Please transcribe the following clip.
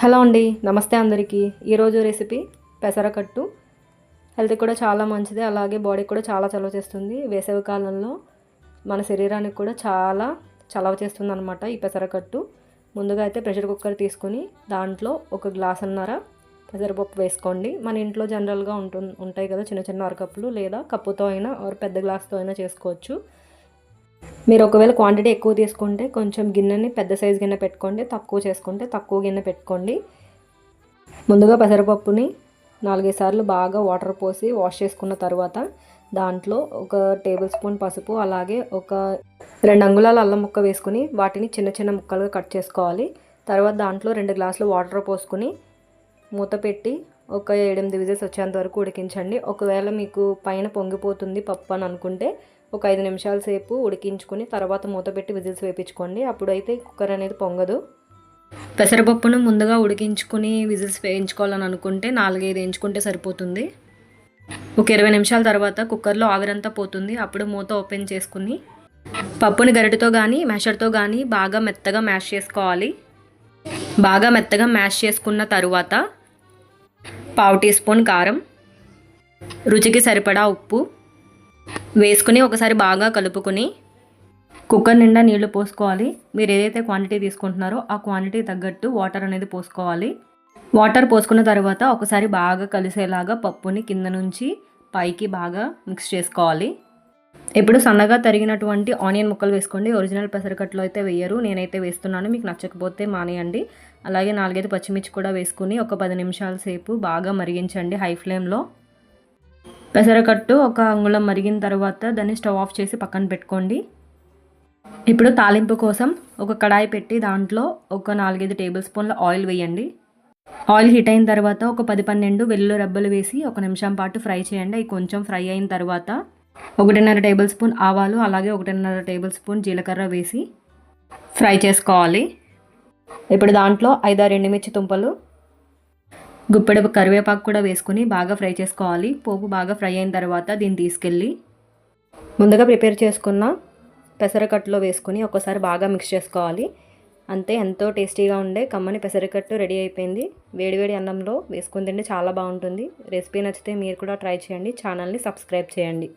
Hello అండి నమస్తే అందరికీ. ఈరోజు రెసిపీ పెసరకట్టు హెల్త్ కూడా చాలా మంచిది అలాగే బాడీకి కూడా చాలా చలవ చేస్తుంది. వేసవి కాలంలో మన శరీరానికి కూడా చాలా చలవ చేస్తుంది అనమాట ఈ పెసరకట్టు ముందుగా అయితే ప్రెషర్ కుక్కర్ తీసుకొని దాంట్లో ఒక గ్లాస్ అన్నర పెసరపప్పు వేసుకోండి. మన ఇంట్లో జనరల్గా ఉంటు ఉంటాయి కదా చిన్న చిన్న అరకప్పులు లేదా కప్పుతో అయినా ఆరు పెద్ద గ్లాస్తో అయినా చేసుకోవచ్చు. మీరు ఒకవేళ క్వాంటిటీ ఎక్కువ తీసుకుంటే కొంచెం గిన్నెని పెద్ద సైజ్ గిన్నె పెట్టుకోండి తక్కువ చేసుకుంటే తక్కువ గిన్నె పెట్టుకోండి. ముందుగా పెసరపప్పుని నాలుగైదు సార్లు బాగా వాటర్ పోసి వాష్ చేసుకున్న తర్వాత దాంట్లో ఒక టేబుల్ స్పూన్ పసుపు అలాగే ఒక రెండు అంగుళాల అల్లం ముక్క వేసుకుని వాటిని చిన్న చిన్న ముక్కలుగా కట్ చేసుకోవాలి. తర్వాత దాంట్లో రెండు గ్లాసులు వాటర్ పోసుకుని మూత పెట్టి ఒక ఏడెనిమిది విజిల్స్ వచ్చేంత వరకు ఉడికించండి. ఒకవేళ మీకు పైన పొంగిపోతుంది పప్పు అని అనుకుంటే ఒక ఐదు నిమిషాల సేపు ఉడికించుకుని తర్వాత మూత పెట్టి విజిల్స్ వేయించుకోండి అప్పుడైతే కుక్కర్ అనేది పొంగదు. పెసరపప్పును ముందుగా ఉడికించుకుని విజిల్స్ వేయించుకోవాలని అనుకుంటే నాలుగైదు వేయించుకుంటే సరిపోతుంది. ఒక ఇరవై నిమిషాల తర్వాత కుక్కర్లో ఆవిరంతా పోతుంది. అప్పుడు మూత ఓపెన్ చేసుకుని పప్పుని గరిటతో కానీ మ్యాషర్తో కానీ బాగా మెత్తగా మ్యాష్ చేసుకోవాలి. బాగా మెత్తగా మ్యాష్ చేసుకున్న తరువాత పావు టీ స్పూన్ కారం రుచికి సరిపడా ఉప్పు వేసుకుని ఒకసారి బాగా కలుపుకొని కుక్కర్ నిండా నీళ్ళు పోసుకోవాలి. మీరు ఏదైతే క్వాంటిటీ తీసుకుంటున్నారో ఆ క్వాంటిటీ తగ్గట్టు వాటర్ అనేది పోసుకోవాలి. వాటర్ పోసుకున్న తర్వాత ఒకసారి బాగా కలిసేలాగా పప్పుని కింద నుంచి పైకి బాగా మిక్స్ చేసుకోవాలి. ఇప్పుడు సన్నగా తరిగినటువంటి ఆనియన్ ముక్కలు వేసుకోండి. ఒరిజినల్ పెసరకట్లో అయితే వేయరు. నేనైతే వేస్తున్నాను. మీకు నచ్చకపోతే మానేయండి. అలాగే నాలుగైదు పచ్చిమిర్చి కూడా వేసుకుని ఒక పది నిమిషాల సేపు బాగా మరిగించండి హై ఫ్లేమ్లో పెసరకట్టు ఒక అంగుళం మరిగిన తర్వాత దాన్ని స్టవ్ ఆఫ్ చేసి పక్కన పెట్టుకోండి. ఇప్పుడు తాలింపు కోసం ఒక కడాయి పెట్టి దాంట్లో ఒక నాలుగైదు టేబుల్ స్పూన్ల ఆయిల్ వేయండి. ఆయిల్ హీట్ అయిన తర్వాత ఒక పది పన్నెండు వెల్లుల్లి రెబ్బలు వేసి ఒక నిమిషం పాటు ఫ్రై చేయండి. అవి కొంచెం ఫ్రై అయిన తర్వాత ఒకటిన్నర టేబుల్ స్పూన్ ఆవాలు అలాగే ఒకటిన్నర టేబుల్ స్పూన్ జీలకర్ర వేసి ఫ్రై చేసుకోవాలి. ఇప్పుడు దాంట్లో ఐదారు ఎండుమిర్చి తుంపలు గుప్పెడు కరివేపాకు కూడా వేసుకుని బాగా ఫ్రై చేసుకోవాలి. పోపు బాగా ఫ్రై అయిన తర్వాత దీన్ని తీసుకెళ్ళి ముందుగా ప్రిపేర్ చేసుకున్న పెసరకట్టులో వేసుకుని ఒకసారి బాగా మిక్స్ చేసుకోవాలి. అంతే ఎంతో టేస్టీగా ఉండే కమ్మని పెసరకట్టు రెడీ అయిపోయింది. వేడివేడి అన్నంలో వేసుకుని తింటే చాలా బాగుంటుంది. రెసిపీ నచ్చితే మీరు కూడా ట్రై చేయండి. ఛానల్ని సబ్స్క్రైబ్ చేయండి.